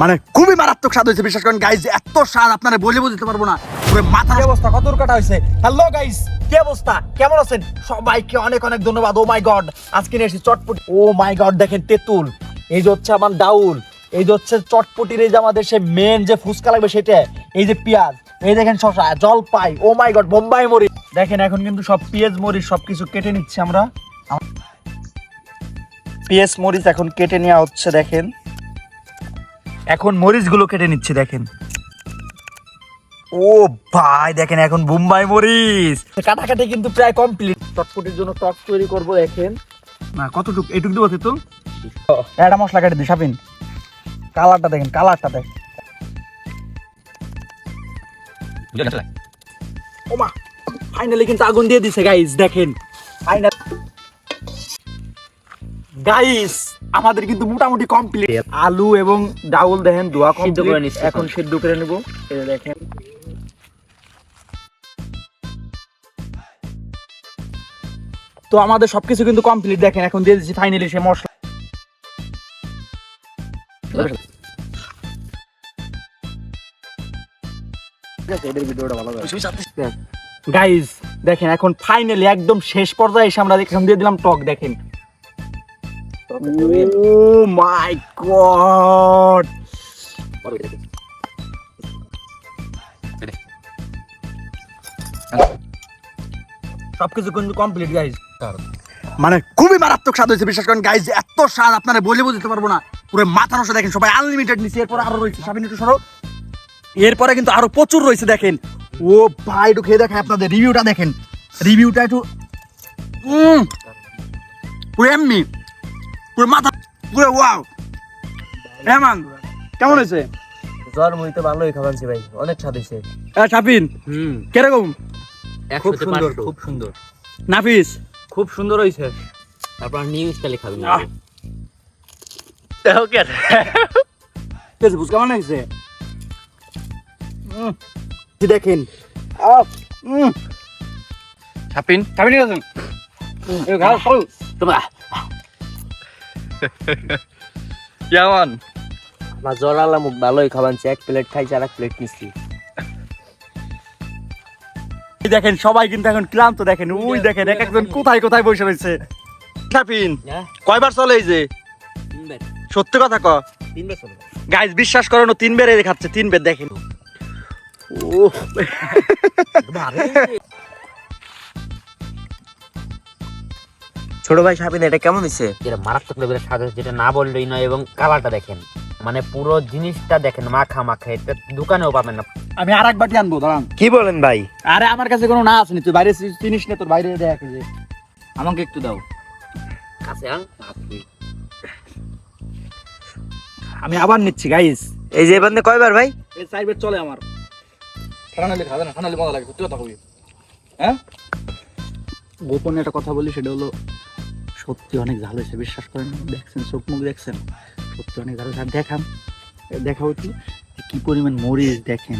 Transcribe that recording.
মানে খুবই মারাত্মক স্বাদ হয়েছে, বিশ্বাস করেন গাইজ এত স্বাদ আপনারা বলে বুঝতে পারব না। পুরো মাথা কি অবস্থা? কত কাটা হয়েছে? হ্যালো গাইস কি অবস্থা? কেমন আছেন? সবাইকে অনেক অনেক ধন্যবাদ। ও মাই গড আজকে নিয়ে এসেছি চটপটি ও মাই গড দেখেন তেঁতুল। এই যে হচ্ছে আমার ডাউল। এই যে হচ্ছে চটপটির এই যে আমাদের সে মেন যে ফুচকা লাগবে সেটা, এই যে পেঁয়াজ, এই দেখেন শশা জলপাই ও মাই গড বোম্বাই মরিচ। দেখেন, এখন কিন্তু সব পেঁয়াজ, মরিচ সবকিছু কেটে নিচ্ছি আমরা। পেঁয়াজ, মরিচ এখন কেটে নেওয়া হচ্ছে, দেখেন। এখন মরিচগুলো কেটে নিচ্ছি দেখেন। ও ভাই দেখেন এখন বোম্বাই মরিচ। কাটাকাটি কিন্তু প্রায় কমপ্লিট চটপটির জন্য টক তৈরি করব দেখেন। না কতটুকু? এইটুকু দেবো তেতুল? একটা মশলা কেটে দিই সাপিন কালারটা দেখেন কালারটা দেখেন। ওমা ফাইনালি কিন্তু আগুন দিয়ে দিছে গাইস দেখেন। ফাইনাল গাইস আমাদের কিন্তু মোটামুটি কমপ্লিট আলু এবং ডাউল দেখেন দোয়া সিদ্ধ করে কমপ্লিট নিচ্ছি। এখন সিদ্ধ করে নেব। এই দেখেন। তো আমাদের সবকিছু কিন্তু কমপ্লিট দেখেন এখন দিয়ে দিচ্ছি ফাইনালি সে মশলা। গাইজ দেখেন এখন ফাইনালি একদম শেষ পর্যায়ে এসে আমরা এখন দিয়ে দিলাম টক দেখেন। ও মাই গড সবকিছু কিন্তু কমপ্লিট গাইজ মানে খুবই মারাত্মক স্বাদ হয়েছে বিশ্বাস করেন গাইজ এত স্বাদ আপনারা বলে বুঝতে পারব না। পুরো মাথা নষ্ট দেখেন সবাই আনলিমিটেড নিচ্ছে এরপরে আরও রয়েছে সাবিন একটু সরো এরপরে কিন্তু আরও প্রচুর রয়েছে দেখেন। ও ভাই একটু খেয়ে দেখেন আপনাদের রিভিউটা দেখেন। রিভিউটা একটু উম, পুরো এমনি। পুরো মাথা পুরো ওয়াও এমান কেমন হয়েছে? জ্বর মুইতে ভালোই খাবানছি ভাই। অনেক স্বাদ হয়েছে। হ্যাঁ সাবিন হুম। কীরকম? খুব সুন্দর খুব সুন্দর। নাফিস? খুব সুন্দর হয়েছে। তারপর নিউ স্টাইলে খাবেন ওকে ঠিক বুঝ কেমন লাগছে উম, কি দেখেন? আহ, উম, ছাপিন খাবি নি আছেন ঘাড় সরু তোমার কেমন আমার জ্বর আলা মুখ ভালোই খাবানছি এক প্লেট খাইছি আর এক প্লেট নিচ্ছি দেখেন সবাই কিন্তু এখন ক্লান্ত দেখেন ওই দেখেন এক একজন কোথায় কোথায় বসে রয়েছে? সাপিন কয়বার চলে এই যে? তিনবার। সত্যি কথা ক। তিনবার গাইজ বিশ্বাস করেন ও তিন বের খাচ্ছে তিন বের দেখেন ও ছোট ভাই সাপিন এটা কেমন হয়েছে এটা মারাত্মক লেভেলের স্বাদ হয়েছে যেটা না বললেই নয় এবং কালারটা দেখেন। মানে পুরো জিনিসটা দেখেন মাখা মাখা এটা দোকানেও পাবেন না। আমি আর এক বাটি আনব দাঁড়ান। কি বলেন ভাই? আরে আমার কাছে কোনো না আসেনি তুই বাইরে চিনিস না তোর বাইরে দেখ যে। আমাকে একটু দাও। কাছে আন আপনি। আমি আবার নিচ্ছি গাইস এই যে বান্দে কয়বার ভাই? এই সাইবের চলে আমার। ঠান্ডা খাবে না ঠান্ডা মজা লাগে সত্যি কথা কবি। হ্যাঁ? গোপনে একটা কথা বলি সেটা হলো সত্যি অনেক ঝাল হয়েছে বিশ্বাস করেন, দেখছেন, চোখ মুখ দেখছেন, সত্যি অনেক ঝাল হয়েছে আর দেখান দেখা হচ্ছে কি পরিমাণ মরিচ দেখেন